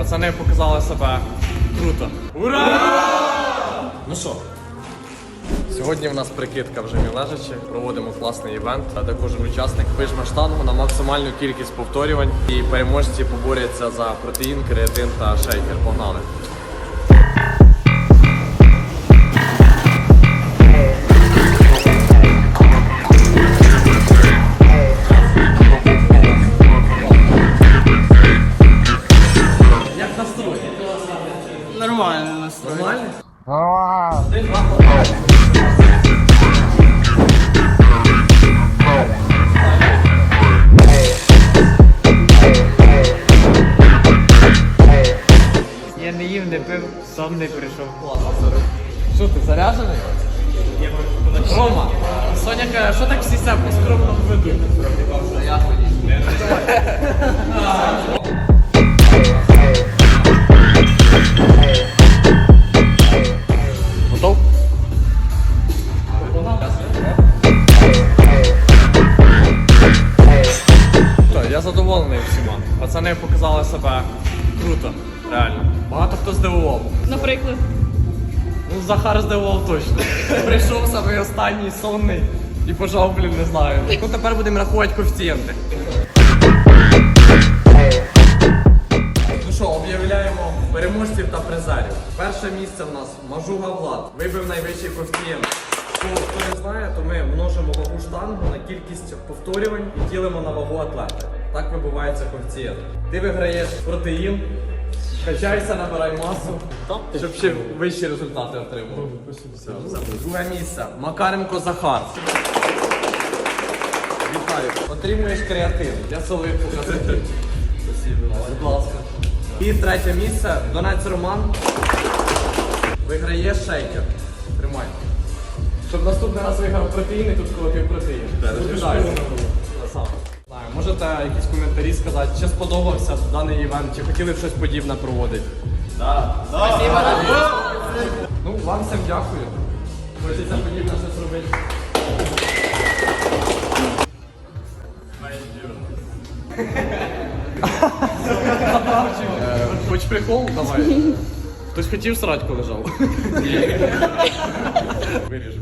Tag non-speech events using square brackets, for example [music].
Пацани показали себе круто. Ура! Ну що? Сьогодні в нас прикидка вже мілежачі. Проводимо класний івент. А також учасник вижме штангу на максимальну кількість повторювань. І переможці поборються за протеїн, креатин та шейкер. Погнали! Я не їв, не пив, сам не прийшов. Що ти заряджений? Рома, Соня каже, що так всі себе по-скромному ведуть? Готов? [laughs] Пацани показали себе круто, реально. Багато хто здивував. Наприклад, Ну, Захар здивував точно. Прийшов самий останній сонний і пожав, блін, не знаю. Ну тепер будемо рахувати коефіцієнти. Ну що, об'являємо переможців та призерів. Перше місце в нас Мажуга Влад. Вибив найвищий коефіцієнт. Хто, хто не знає, то ми множимо вагу штангу на кількість повторювань і ділимо на вагу атлета. Так вибивається коефіцієнт. Ти виграєш протеїн, качайся, набирай масу, щоб ще вищі результати отримав. Все. Друге місце. Макаренко Захар. Вітаю. Отримуєш креатин. Я солив показати. Будь ласка. І третє місце. Донець Роман. Виграє шейкер. Тримай. Щоб наступний раз виграв протеїн і тут колотив протеїн. Вітаю. Можете якісь коментарі сказати, чи сподобався даний івент, чи хотіли б щось подібне проводити? Так. Ну, вам всім дякую. Хочеться подібне щось робити. Е, Хоч прикол, давай. Хтось хотів срать, коли лежав? Виріжу.